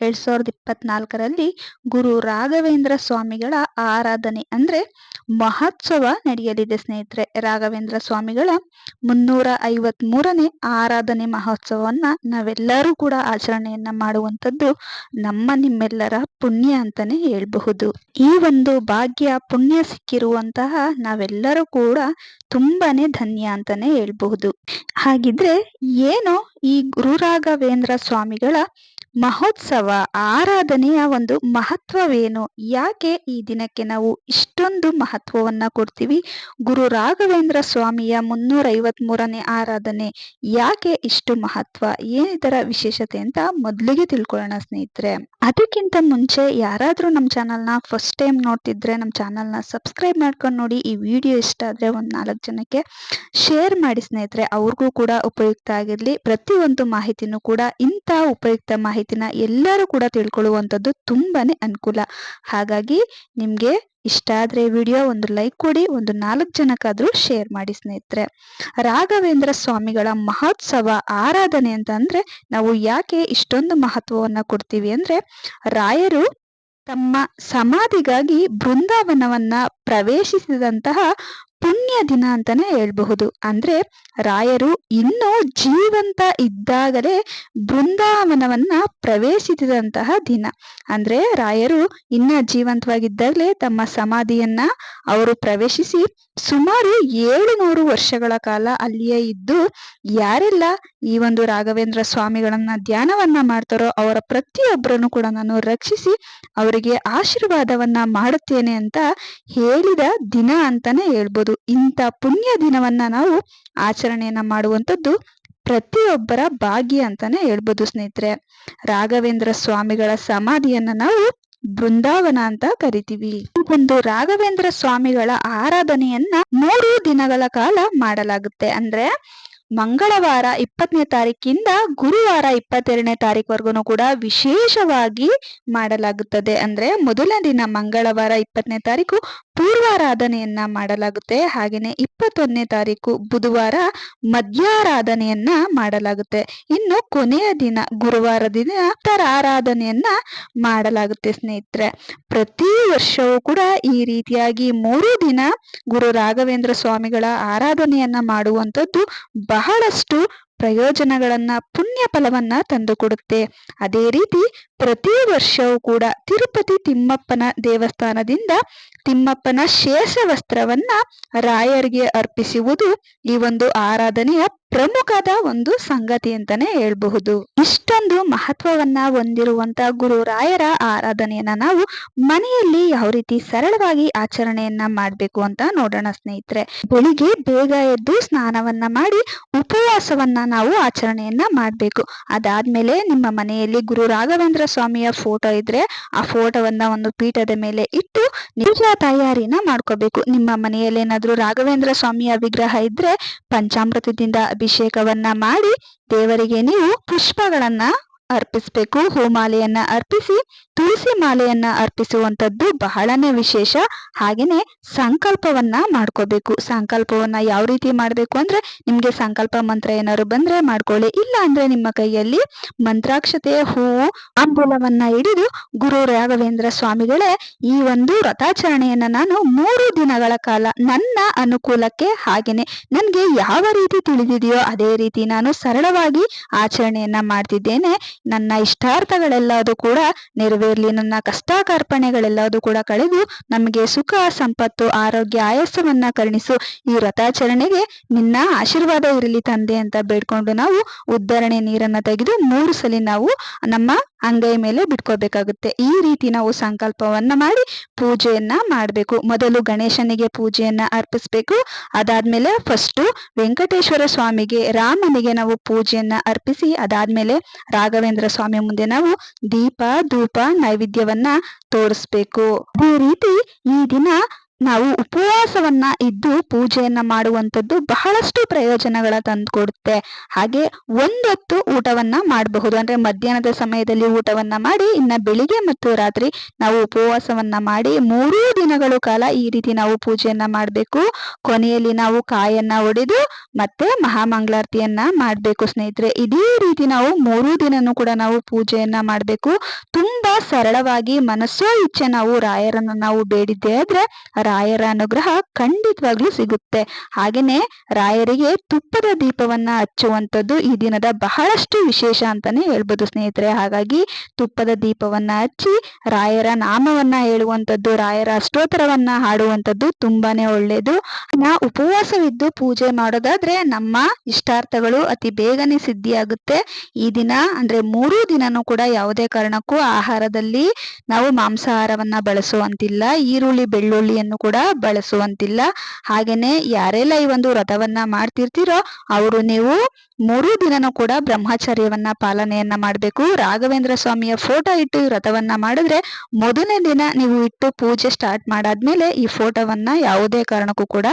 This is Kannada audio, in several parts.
ಎರಡ್ ಸಾವಿರದ ಇಪ್ಪತ್ನಾಲ್ಕರಲ್ಲಿ ಗುರು ರಾಘವೇಂದ್ರ ಸ್ವಾಮಿಗಳ ಆರಾಧನೆ ಅಂದ್ರೆ ಮಹೋತ್ಸವ ನಡೆಯಲಿದೆ ಸ್ನೇಹಿತರೆ. ರಾಘವೇಂದ್ರ ಸ್ವಾಮಿಗಳ ಮುನ್ನೂರ ಐವತ್ ಮೂರನೇ ಆರಾಧನೆ ಮಹೋತ್ಸವವನ್ನ ನಾವೆಲ್ಲರೂ ಕೂಡ ಆಚರಣೆಯನ್ನ ಮಾಡುವಂತದ್ದು ನಮ್ಮ ನಿಮ್ಮೆಲ್ಲರ ಪುಣ್ಯ ಅಂತಾನೆ ಹೇಳ್ಬಹುದು. ಈ ಒಂದು ಭಾಗ್ಯ ಪುಣ್ಯ ಸಿಕ್ಕಿರುವಂತಹ ನಾವೆಲ್ಲರೂ ಕೂಡ ತುಂಬಾನೇ ಧನ್ಯ ಅಂತಾನೆ ಹೇಳ್ಬಹುದು. ಹಾಗಿದ್ರೆ ಏನು ಈ ಗುರು ರಾಘವೇಂದ್ರ ಸ್ವಾಮಿಗಳ ಮಹೋತ್ಸವ ಆರಾಧನೆಯ ಒಂದು ಮಹತ್ವವೇನು? ಯಾಕೆ ಈ ದಿನಕ್ಕೆ ನಾವು ಇಷ್ಟೊಂದು ಮಹತ್ವವನ್ನ ಕೊಡ್ತೀವಿ? ಗುರು ರಾಘವೇಂದ್ರ ಸ್ವಾಮಿಯ ಮುನ್ನೂರ ಐವತ್ ಮೂರನೇ ಆರಾಧನೆ ಯಾಕೆ ಇಷ್ಟು ಮಹತ್ವ? ಏನಿದರ ವಿಶೇಷತೆ ಅಂತ ಮೊದಲಿಗೆ ತಿಳ್ಕೊಳ್ಳೋಣ ಸ್ನೇಹಿತರೆ. ಅದಕ್ಕಿಂತ ಮುಂಚೆ ಯಾರಾದರೂ ನಮ್ಮ ಚಾನಲ್ನ ಫಸ್ಟ್ ಟೈಮ್ ನೋಡ್ತಿದ್ರೆ ನಮ್ಮ ಚಾನಲ್ನ ಸಬ್ಸ್ಕ್ರೈಬ್ ಮಾಡ್ಕೊಂಡು ನೋಡಿ. ಈ ವಿಡಿಯೋ ಇಷ್ಟ ಆದ್ರೆ ಒಂದು ನಾಲ್ಕು ಜನಕ್ಕೆ ಶೇರ್ ಮಾಡಿ ಸ್ನೇಹಿತರೆ. ಅವ್ರಿಗೂ ಕೂಡ ಉಪಯುಕ್ತ ಆಗಿರಲಿ. ಪ್ರತಿಯೊಂದು ಮಾಹಿತಿನೂ ಕೂಡ ಇಂಥ ಉಪಯುಕ್ತ ಮಾಹಿತಿನ ಎಲ್ಲರೂ ಕೂಡ ತಿಳ್ಕೊಳ್ಳುವಂಥದ್ದು ತುಂಬಾನೇ ಅನುಕೂಲ. ಹಾಗಾಗಿ ನಿಮಗೆ ಇಷ್ಟ ಆದರೆ ವಿಡಿಯೋ ಒಂದು ಲೈಕ್ ಕೊಡಿ, ಒಂದು ನಾಲ್ಕು ಜನಕ್ಕಾದರೂ ಶೇರ್ ಮಾಡಿ ಸ್ನೇಹಿತರೆ. ರಾಘವೇಂದ್ರ ಸ್ವಾಮಿಗಳ ಮಹೋತ್ಸವ ಆರಾಧನೆ ಅಂತ ಅಂದ್ರೆ ನಾವು ಯಾಕೆ ಇಷ್ಟೊಂದು ಮಹತ್ವವನ್ನು ಕೊಡ್ತೀವಿ ಅಂದರೆ ರಾಯರು ತಮ್ಮ ಸಮಾಧಿಗಾಗಿ ಬೃಂದಾವನವನ್ನ ಪ್ರವೇಶಿಸಿದಂತಹ ಪುಣ್ಯ ದಿನ ಅಂತಾನೆ ಹೇಳ್ಬಹುದು. ಅಂದ್ರೆ ರಾಯರು ಇನ್ನೂ ಜೀವಂತ ಇದ್ದಾಗಲೇ ಬೃಂದಾವನವನ್ನ ಪ್ರವೇಶಿಸಿದಂತಹ ದಿನ. ಅಂದ್ರೆ ರಾಯರು ಇನ್ನ ಜೀವಂತವಾಗಿದ್ದಾಗಲೇ ತಮ್ಮ ಸಮಾಧಿಯನ್ನ ಅವರು ಪ್ರವೇಶಿಸಿ ಸುಮಾರು ಏಳು ನೂರು ವರ್ಷಗಳ ಕಾಲ ಅಲ್ಲಿಯೇ ಇದ್ದು ಯಾರೆಲ್ಲ ಈ ಒಂದು ರಾಘವೇಂದ್ರ ಸ್ವಾಮಿಗಳನ್ನ ಧ್ಯಾನವನ್ನ ಮಾಡ್ತಾರೋ ಅವರ ಪ್ರತಿಯೊಬ್ಬರನ್ನು ಕೂಡ ನಾನು ರಕ್ಷಿಸಿ ಅವರಿಗೆ ಆಶೀರ್ವಾದವನ್ನ ಮಾಡುತ್ತೇನೆ ಅಂತ ಹೇಳಿದ ದಿನ ಅಂತಾನೆ ಹೇಳ್ಬೋದು ಇಂಥ ಪುಣ್ಯ ದಿನವನ್ನ ನಾವು ಆಚರಣೆಯನ್ನ ಮಾಡುವಂಥದ್ದು ಪ್ರತಿಯೊಬ್ಬರ ಭಾಗ್ಯ ಅಂತಾನೆ ಹೇಳ್ಬೋದು ಸ್ನೇಹಿತರೆ. ರಾಘವೇಂದ್ರ ಸ್ವಾಮಿಗಳ ಸಮಾಧಿಯನ್ನ ನಾವು ಬೃಂದಾವನ ಅಂತ ಕರಿತೀವಿ. ಒಂದು ರಾಘವೇಂದ್ರ ಸ್ವಾಮಿಗಳ ಆರಾಧನೆಯನ್ನ ಮೂರು ದಿನಗಳ ಕಾಲ ಮಾಡಲಾಗುತ್ತೆ. ಅಂದ್ರೆ ಮಂಗಳವಾರ ಇಪ್ಪತ್ತನೇ ತಾರೀಕಿಂದ ಗುರುವಾರ ಇಪ್ಪತ್ತೆರಡನೇ ತಾರೀಕುವರೆಗೂ ಕೂಡ ವಿಶೇಷವಾಗಿ ಮಾಡಲಾಗುತ್ತದೆ. ಅಂದ್ರೆ ಮೊದಲನೇ ದಿನ ಮಂಗಳವಾರ ಇಪ್ಪತ್ತನೇ ತಾರೀಕು ಪೂರ್ವಾರಾಧನೆಯನ್ನ ಮಾಡಲಾಗುತ್ತೆ. ಹಾಗೆಯೇ ಇಪ್ಪತ್ತೊಂದನೇ ತಾರೀಕು ಬುಧವಾರ ಮಧ್ಯಾರಾಧನೆಯನ್ನ ಮಾಡಲಾಗುತ್ತೆ. ಇನ್ನು ಕೊನೆಯ ದಿನ ಗುರುವಾರ ದಿನ ಆರಾಧನೆಯನ್ನ ಮಾಡಲಾಗುತ್ತೆ ಸ್ನೇಹಿತರೆ. ಪ್ರತಿ ವರ್ಷವೂ ಕೂಡ ಈ ರೀತಿಯಾಗಿ ಮೂರು ದಿನ ಗುರು ರಾಘವೇಂದ್ರ ಸ್ವಾಮಿಗಳ ಆರಾಧನೆಯನ್ನ ಮಾಡುವಂಥದ್ದು ಬಹಳಷ್ಟು ಪ್ರಯೋಜನಗಳನ್ನ, ಪುಣ್ಯ ಫಲವನ್ನ ತಂದುಕೊಡುತ್ತೆ ಅದೇ ರೀತಿ ಪ್ರತಿ ವರ್ಷವೂ ಕೂಡ ತಿರುಪತಿ ತಿಮ್ಮಪ್ಪನ ದೇವಸ್ಥಾನದಿಂದ ತಿಮ್ಮಪ್ಪನ ಶೇಷ ವಸ್ತ್ರವನ್ನ ರಾಯರಿಗೆ ಅರ್ಪಿಸುವುದು ಈ ಒಂದು ಆರಾಧನೆಯ ಪ್ರಮುಖದ ಒಂದು ಸಂಗತಿ ಅಂತಾನೆ ಹೇಳ್ಬಹುದು. ಇಷ್ಟೊಂದು ಮಹತ್ವವನ್ನ ಹೊಂದಿರುವಂತ ಗುರು ರಾಯರ ಆರಾಧನೆಯನ್ನ ನಾವು ಮನೆಯಲ್ಲಿ ಯಾವ ರೀತಿ ಸರಳವಾಗಿ ಆಚರಣೆಯನ್ನ ಮಾಡ್ಬೇಕು ಅಂತ ನೋಡೋಣ ಸ್ನೇಹಿತರೆ. ಬೆಳಿಗ್ಗೆ ಬೇಗ ಎದ್ದು ಸ್ನಾನವನ್ನ ಮಾಡಿ ಉಪವಾಸವನ್ನ ನಾವು ಆಚರಣೆಯನ್ನ ಮಾಡ್ಬೇಕು. ಅದಾದ್ಮೇಲೆ ನಿಮ್ಮ ಮನೆಯಲ್ಲಿ ಗುರು ರಾಘವೇಂದ್ರ ಸ್ವಾಮಿಯ ಫೋಟೋ ಇದ್ರೆ ಆ ಫೋಟೋವನ್ನ ಒಂದು ಪೀಠದ ಮೇಲೆ ಇಟ್ಟು ನಿಜ ತಯಾರಿನ ಮಾಡ್ಕೋಬೇಕು. ನಿಮ್ಮ ಮನೆಯಲ್ಲಿ ಏನಾದ್ರೂ ರಾಘವೇಂದ್ರ ಸ್ವಾಮಿಯ ವಿಗ್ರಹ ಇದ್ರೆ ಪಂಚಾಮೃತದಿಂದ ಅಭಿಷೇಕವನ್ನ ಮಾಡಿ ದೇವರಿಗೆ ನೀವು ಪುಷ್ಪಗಳನ್ನ ಅರ್ಪಿಸಬೇಕು. ಹೂಮಾಲೆಯನ್ನ ಅರ್ಪಿಸಿ, ತುಳಸಿ ಮಾಲೆಯನ್ನ ಅರ್ಪಿಸುವಂತದ್ದು ಬಹಳನೇ ವಿಶೇಷ. ಹಾಗೇನೆ ಸಂಕಲ್ಪವನ್ನ ಮಾಡ್ಕೋಬೇಕು. ಸಂಕಲ್ಪವನ್ನ ಯಾವ ರೀತಿ ಮಾಡ್ಬೇಕು ಅಂದ್ರೆ ನಿಮ್ಗೆ ಸಂಕಲ್ಪ ಮಂತ್ರ ಏನಾದ್ರು ಬಂದ್ರೆ ಮಾಡ್ಕೊಳ್ಳಿ. ಇಲ್ಲ ಅಂದ್ರೆ ನಿಮ್ಮ ಕೈಯಲ್ಲಿ ಮಂತ್ರಾಕ್ಷತೆಯ ಹೂವು ಅಂಬುಲವನ್ನ ಹಿಡಿದು ಗುರು ರಾಘವೇಂದ್ರ ಸ್ವಾಮಿಗಳೇ, ಈ ಒಂದು ರಥಾಚರಣೆಯನ್ನ ನಾನು ಮೂರು ದಿನಗಳ ಕಾಲ ನನ್ನ ಅನುಕೂಲಕ್ಕೆ ಹಾಗೇನೆ ನನ್ಗೆ ಯಾವ ರೀತಿ ತಿಳಿದಿದೆಯೋ ಅದೇ ರೀತಿ ನಾನು ಸರಳವಾಗಿ ಆಚರಣೆಯನ್ನ ಮಾಡ್ತಿದ್ದೇನೆ. ನನ್ನ ಇಷ್ಟಾರ್ಥಗಳೆಲ್ಲದೂ ಕೂಡ ನೆರವೇರ್ಲಿ, ನನ್ನ ಕಷ್ಟ ಕಾರ್ಪಣೆಗಳೆಲ್ಲದೂ ಕೂಡ ಕಳೆದು ನಮಗೆ ಸುಖ, ಸಂಪತ್ತು, ಆರೋಗ್ಯ ಆಯಸ್ಸವನ್ನ ಕರುಣಿಸು. ಈ ವ್ರತಾಚರಣೆಗೆ ನಿನ್ನ ಆಶೀರ್ವಾದ ಇರಲಿ ತಂದೆ ಅಂತ ಬೇಡ್ಕೊಂಡು ನಾವು ಉದ್ದರಣೆ ನೀರನ್ನ ತೆಗೆದು ಮೂರು ಸಲ ನಾವು ನಮ್ಮ ಅಂಗೈ ಮೇಲೆ ಬಿಟ್ಕೋಬೇಕಾಗುತ್ತೆ. ಈ ರೀತಿ ನಾವು ಸಂಕಲ್ಪವನ್ನ ಮಾಡಿ ಪೂಜೆಯನ್ನ ಮಾಡಬೇಕು. ಮೊದಲು ಗಣೇಶನಿಗೆ ಪೂಜೆಯನ್ನ ಅರ್ಪಿಸ್ಬೇಕು. ಅದಾದ್ಮೇಲೆ ಫಸ್ಟ್ ವೆಂಕಟೇಶ್ವರ ಸ್ವಾಮಿಗೆ ರಾಮನಿಗೆ ನಾವು ಪೂಜೆಯನ್ನ ಅರ್ಪಿಸಿ, ಅದಾದ್ಮೇಲೆ ರಾಘವೇಂದ್ರ ಸ್ವಾಮಿ ಮುಂದೆ ನಾವು ದೀಪ ಧೂಪ ನೈವೇದ್ಯವನ್ನ ತೋರಿಸ್ಬೇಕು. ಅದೇ ರೀತಿ ಈ ದಿನ ನಾವು ಉಪವಾಸವನ್ನ ಇದ್ದು ಪೂಜೆಯನ್ನ ಮಾಡುವಂಥದ್ದು ಬಹಳಷ್ಟು ಪ್ರಯೋಜನಗಳ ತಂದುಕೊಡುತ್ತೆ ಹಾಗೆ ಒಂದೊತ್ತು ಊಟವನ್ನ ಮಾಡಬಹುದು. ಅಂದ್ರೆ ಮಧ್ಯಾಹ್ನದ ಸಮಯದಲ್ಲಿ ಊಟವನ್ನ ಮಾಡಿ, ಇನ್ನ ಬೆಳಿಗ್ಗೆ ಮತ್ತು ರಾತ್ರಿ ನಾವು ಉಪವಾಸವನ್ನ ಮಾಡಿ ಮೂರೂ ದಿನಗಳು ಕಾಲ ಈ ರೀತಿ ನಾವು ಪೂಜೆಯನ್ನ ಮಾಡಬೇಕು. ಕೊನೆಯಲ್ಲಿ ನಾವು ಕಾಯನ್ನ ಒಡೆದು ಮತ್ತೆ ಮಹಾಮಂಗಳಾರತಿಯನ್ನ ಮಾಡಬೇಕು ಸ್ನೇಹಿತರೆ. ಇದೇ ರೀತಿ ನಾವು ಮೂರೂ ದಿನನೂ ಕೂಡ ನಾವು ಪೂಜೆಯನ್ನ ಮಾಡಬೇಕು. ತುಂಬಾ ಸರಳವಾಗಿ ಮನಸ್ಸೋ ಇಚ್ಛೆ ನಾವು ರಾಯರನ್ನು ನಾವು ಬೇಡಿದ್ದೆ ಆದ್ರೆ ರಾಯರ ಅನುಗ್ರಹ ಖಂಡಿತವಾಗ್ಲೂ ಸಿಗುತ್ತೆ. ಹಾಗೇನೆ ರಾಯರಿಗೆ ತುಪ್ಪದ ದೀಪವನ್ನ ಹಚ್ಚುವಂಥದ್ದು ಈ ದಿನದ ಬಹಳಷ್ಟು ವಿಶೇಷ ಅಂತಾನೆ ಹೇಳ್ಬೋದು ಸ್ನೇಹಿತರೆ. ಹಾಗಾಗಿ ತುಪ್ಪದ ದೀಪವನ್ನ ಹಚ್ಚಿ ರಾಯರ ನಾಮವನ್ನ ಹೇಳುವಂಥದ್ದು, ರಾಯರ ಅಷ್ಟೋತ್ತರವನ್ನ ಹಾಡುವಂಥದ್ದು ತುಂಬಾನೇ ಒಳ್ಳೆಯದು ನಾ ಉಪವಾಸವಿದ್ದು ಪೂಜೆ ಮಾಡೋದಾದ್ರೆ ನಮ್ಮ ಇಷ್ಟಾರ್ಥಗಳು ಅತಿ ಬೇಗನೆ ಸಿದ್ಧಿಯಾಗುತ್ತೆ. ಈ ದಿನ ಅಂದ್ರೆ ಮೂರೂ ದಿನನೂ ಕೂಡ ಯಾವುದೇ ಕಾರಣಕ್ಕೂ ಆಹಾರದಲ್ಲಿ ನಾವು ಮಾಂಸಾಹಾರವನ್ನ ಬಳಸುವಂತಿಲ್ಲ. ಈರುಳ್ಳಿ, ಬೆಳ್ಳುಳ್ಳಿಯನ್ನು ಕೂಡ ಬಳಸುವಂತಿಲ್ಲ. ಹಾಗೇನೆ ಯಾರೆಲ್ಲ ಈ ಒಂದು ವ್ರತವನ್ನ ಮಾಡ್ತಿರ್ತೀರೋ ಅವರು ನೀವು ಮೂರು ದಿನನೂ ಕೂಡ ಬ್ರಹ್ಮಚರ್ಯವನ್ನ ಪಾಲನೆಯನ್ನ ಮಾಡಬೇಕು. ರಾಘವೇಂದ್ರ ಸ್ವಾಮಿಯ ಫೋಟೋ ಇಟ್ಟು ವ್ರತವನ್ನ ಮಾಡಿದ್ರೆ ಮೊದಲನೇ ದಿನ ನೀವು ಇಟ್ಟು ಪೂಜೆ ಸ್ಟಾರ್ಟ್ ಮಾಡಾದ್ಮೇಲೆ ಈ ಫೋಟೋವನ್ನ ಯಾವುದೇ ಕಾರಣಕ್ಕೂ ಕೂಡ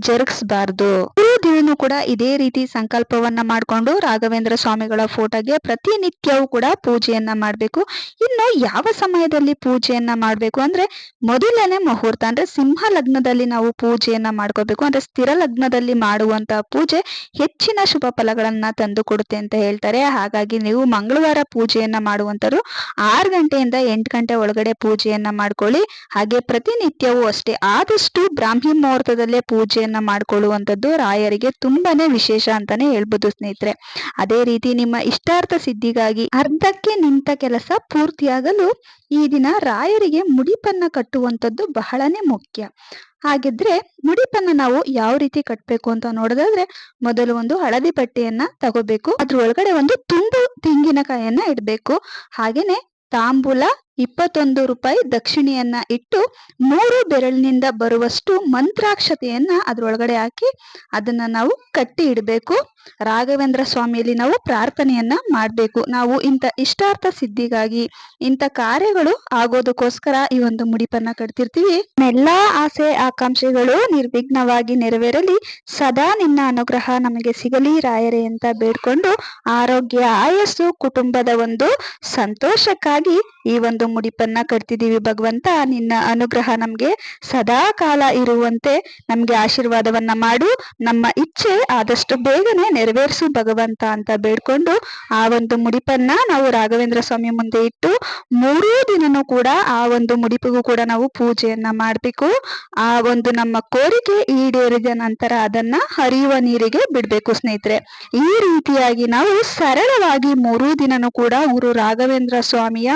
ಜರುಗಿಸಬಾರ್ದು. ಮೂರು ದಿನನೂ ಕೂಡ ಇದೇ ರೀತಿ ಸಂಕಲ್ಪವನ್ನ ಮಾಡಿಕೊಂಡು ರಾಘವೇಂದ್ರ ಸ್ವಾಮಿಗಳ ಫೋಟೋಗೆ ಪ್ರತಿನಿತ್ಯವೂ ಕೂಡ ಪೂಜೆಯನ್ನ ಮಾಡಬೇಕು. ಇನ್ನು ಯಾವ ಸಮಯದಲ್ಲಿ ಪೂಜೆಯನ್ನ ಮಾಡಬೇಕು ಅಂದ್ರೆ ಮೊದಲನೇ ಮುಹೂರ್ತ ಅಂದ್ರೆ ಸಿಂಹ ಲಗ್ನದಲ್ಲಿ ನಾವು ಪೂಜೆಯನ್ನ ಮಾಡ್ಕೋಬೇಕು ಅಂದ್ರೆ ಸ್ಥಿರ ಲಗ್ನದಲ್ಲಿ ಮಾಡುವಂತಹ ಪೂಜೆ ಹೆಚ್ಚಿನ ಶುಭ ಫಲಗಳನ್ನ ತಂದು ಕೊಡುತ್ತೆ ಅಂತ ಹೇಳ್ತಾರೆ. ಹಾಗಾಗಿ ನೀವು ಮಂಗಳವಾರ ಪೂಜೆಯನ್ನ ಮಾಡುವಂತರು ಆರು ಗಂಟೆಯಿಂದ ಎಂಟು ಗಂಟೆ ಒಳಗಡೆ ಪೂಜೆಯನ್ನ ಮಾಡ್ಕೊಳ್ಳಿ. ಹಾಗೆ ಪ್ರತಿನಿತ್ಯವೂ ಅಷ್ಟೇ ಆದಷ್ಟು ಬ್ರಾಹ್ಮಿ ಮುಹೂರ್ತದಲ್ಲೇ ಪೂಜೆಯನ್ನ ಮಾಡ್ಕೊಳ್ಳುವಂತದ್ದು ರಾಯರಿಗೆ ತುಂಬಾನೇ ವಿಶೇಷ ಅಂತಾನೆ ಹೇಳ್ಬೋದು ಸ್ನೇಹಿತರೆ. ಅದೇ ರೀತಿ ನಿಮ್ಮ ಇಷ್ಟಾರ್ಥ ಸಿದ್ಧಿಗಾಗಿ ಅರ್ಧಕ್ಕೆ ನಿಂತ ಕೆಲಸ ಪೂರ್ತಿಯಾಗಲು ಈ ದಿನ ರಾಯರಿಗೆ ಮುಡಿಪನ್ನ ಕಟ್ಟುವಂಥದ್ದು ಬಹಳನೇ ಮುಖ್ಯ. ಹಾಗಿದ್ರೆ ಮುಡಿಪನ್ನ ನಾವು ಯಾವ ರೀತಿ ಕಟ್ಟಬೇಕು ಅಂತ ನೋಡೋದಾದ್ರೆ ಮೊದಲು ಒಂದು ಹಳದಿ ಬಟ್ಟೆಯನ್ನ ತಗೋಬೇಕು. ಅದ್ರ ಒಳಗಡೆ ಒಂದು ತುಂಡು ತೆಂಗಿನಕಾಯನ್ನ ಇಡಬೇಕು. ಹಾಗೇನೆ ತಾಂಬೂಲ ಇಪ್ಪತ್ತೊಂದು ರೂಪಾಯಿ ದಕ್ಷಿಣೆಯನ್ನ ಇಟ್ಟು ಮೂರು ಬೆರಳಿನಿಂದ ಬರುವಷ್ಟು ಮಂತ್ರಾಕ್ಷತೆಯನ್ನ ಅದ್ರೊಳಗಡೆ ಹಾಕಿ ಅದನ್ನ ನಾವು ಕಟ್ಟಿ ಇಡಬೇಕು. ರಾಘವೇಂದ್ರ ಸ್ವಾಮಿಯಲ್ಲಿ ನಾವು ಪ್ರಾರ್ಥನೆಯನ್ನ ಮಾಡಬೇಕು. ನಾವು ಇಂಥ ಇಷ್ಟಾರ್ಥ ಸಿದ್ಧಿಗಾಗಿ ಇಂಥ ಕಾರ್ಯಗಳು ಆಗೋದಕ್ಕೋಸ್ಕರ ಈ ಒಂದು ಮುಡಿಪನ್ನ ಕಟ್ತಿರ್ತೀವಿ. ಎಲ್ಲಾ ಆಸೆ ಆಕಾಂಕ್ಷೆಗಳು ನಿರ್ವಿಘ್ನವಾಗಿ ನೆರವೇರಲಿ. ಸದಾ ನಿನ್ನ ಅನುಗ್ರಹ ನಮಗೆ ಸಿಗಲಿ ರಾಯರೇ ಅಂತ ಬೇಡ್ಕೊಂಡು ಆರೋಗ್ಯ, ಆಯಸ್ಸು, ಕುಟುಂಬದ ಒಂದು ಸಂತೋಷಕ್ಕಾಗಿ ಈ ಒಂದು ಮುಡಿಪನ್ನ ಕಟ್ತಿದೀವಿ ಭಗವಂತ. ನಿನ್ನ ಅನುಗ್ರಹ ನಮ್ಗೆ ಸದಾ ಕಾಲ ಇರುವಂತೆ ನಮ್ಗೆ ಆಶೀರ್ವಾದವನ್ನ ಮಾಡು. ನಮ್ಮ ಇಚ್ಛೆ ಆದಷ್ಟು ಬೇಗನೆ ನೆರವೇರಿಸು ಭಗವಂತ ಅಂತ ಬೇಡ್ಕೊಂಡು ಆ ಒಂದು ಮುಡಿಪನ್ನ ನಾವು ರಾಘವೇಂದ್ರ ಸ್ವಾಮಿ ಮುಂದೆ ಇಟ್ಟು ಮೂರೂ ದಿನನೂ ಕೂಡ ಆ ಒಂದು ಮುಡಿಪಿಗೂ ಕೂಡ ನಾವು ಪೂಜೆಯನ್ನ ಮಾಡ್ಬೇಕು. ಆ ಒಂದು ನಮ್ಮ ಕೋರಿಕೆ ಈಡೇರಿದ ನಂತರ ಅದನ್ನ ಹರಿಯುವ ನೀರಿಗೆ ಬಿಡ್ಬೇಕು ಸ್ನೇಹಿತರೆ. ಈ ರೀತಿಯಾಗಿ ನಾವು ಸರಳವಾಗಿ ಮೂರೂ ದಿನನೂ ಕೂಡ ಊರು ರಾಘವೇಂದ್ರ ಸ್ವಾಮಿಯ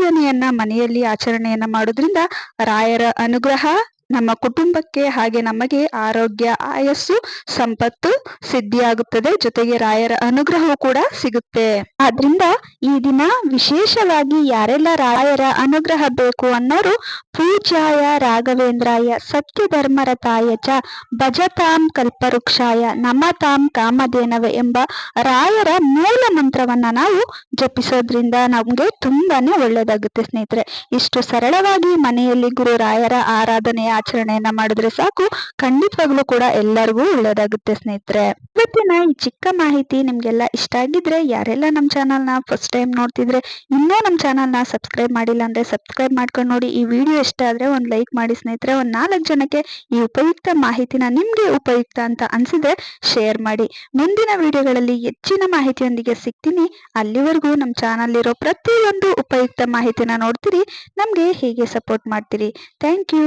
ಆರಾಧನೆಯನ್ನ ಮನೆಯಲ್ಲಿ ಆಚರಣೆಯನ್ನ ಮಾಡೋದ್ರಿಂದ ರಾಯರ ಅನುಗ್ರಹ ನಮ್ಮ ಕುಟುಂಬಕ್ಕೆ ಹಾಗೆ ನಮಗೆ ಆರೋಗ್ಯ, ಆಯಸ್ಸು, ಸಂಪತ್ತು ಸಿದ್ಧಿಯಾಗುತ್ತದೆ. ಜೊತೆಗೆ ರಾಯರ ಅನುಗ್ರಹವೂ ಕೂಡ ಸಿಗುತ್ತೆ. ಆದ್ರಿಂದ ಈ ದಿನ ವಿಶೇಷವಾಗಿ ಯಾರೆಲ್ಲ ರಾಯರ ಅನುಗ್ರಹ ಬೇಕು ಅನ್ನೋರು ಪೂಜಾಯ ರಾಘವೇಂದ್ರಾಯ ಸತ್ಯ ಧರ್ಮರತಾಯ ಚ ಭಜತಾಂ ಕಲ್ಪವೃಕ್ಷಾಯ, ನಮತಾಂ ಕಾಮಧೇನವ ಎಂಬ ರಾಯರ ಮೂಲ ಮಂತ್ರವನ್ನ ನಾವು ಜಪಿಸೋದ್ರಿಂದ ನಮ್ಗೆ ತುಂಬಾನೇ ಒಳ್ಳೇದಾಗುತ್ತೆ ಸ್ನೇಹಿತರೆ. ಇಷ್ಟು ಸರಳವಾಗಿ ಮನೆಯಲ್ಲಿ ಗುರು ರಾಯರ ಆರಾಧನೆಯ ಆಚರಣೆಯನ್ನ ಮಾಡಿದ್ರೆ ಸಾಕು. ಖಂಡಿತವಾಗ್ಲೂ ಕೂಡ ಎಲ್ಲರಿಗೂ ಒಳ್ಳೇದಾಗುತ್ತೆ ಸ್ನೇಹಿತರೆ. ಇವತ್ತಿನ ಈ ಚಿಕ್ಕ ಮಾಹಿತಿ ನಿಮ್ಗೆಲ್ಲ ಇಷ್ಟ ಆಗಿದ್ರೆ, ಯಾರೆಲ್ಲ ನಮ್ಮ ಚಾನಲ್ನ ಫಸ್ಟ್ ಟೈಮ್ ನೋಡ್ತಿದ್ರೆ, ಇನ್ನೂ ನಮ್ಮ ಚಾನಲ್ನ ಸಬ್ಸ್ಕ್ರೈಬ್ ಮಾಡಿಲ್ಲ ಅಂದ್ರೆ ಸಬ್ಸ್ಕ್ರೈಬ್ ಮಾಡ್ಕೊಂಡು ನೋಡಿ. ಈ ವಿಡಿಯೋ ಇಷ್ಟ ಆದ್ರೆ ಒಂದು ಲೈಕ್ ಮಾಡಿ ಸ್ನೇಹಿತರೆ. ಒಂದು ನಾಲ್ಕು ಜನಕ್ಕೆ ಈ ಉಪಯುಕ್ತ ಮಾಹಿತಿನ ನಿಮ್ಗೆ ಉಪಯುಕ್ತ ಅಂತ ಅನ್ಸಿದ್ರೆ ಶೇರ್ ಮಾಡಿ. ಮುಂದಿನ ವಿಡಿಯೋಗಳಲ್ಲಿ ಹೆಚ್ಚಿನ ಮಾಹಿತಿಯೊಂದಿಗೆ ಸಿಗ್ತೀನಿ. ಅಲ್ಲಿವರೆಗೂ ನಮ್ಮ ಚಾನಲ್ ಇರೋ ಪ್ರತಿಯೊಂದು ಉಪಯುಕ್ತ ಮಾಹಿತಿನ ನೋಡ್ತೀರಿ. ನಮ್ಗೆ ಹೀಗೆ ಸಪೋರ್ಟ್ ಮಾಡ್ತೀರಿ? Thank you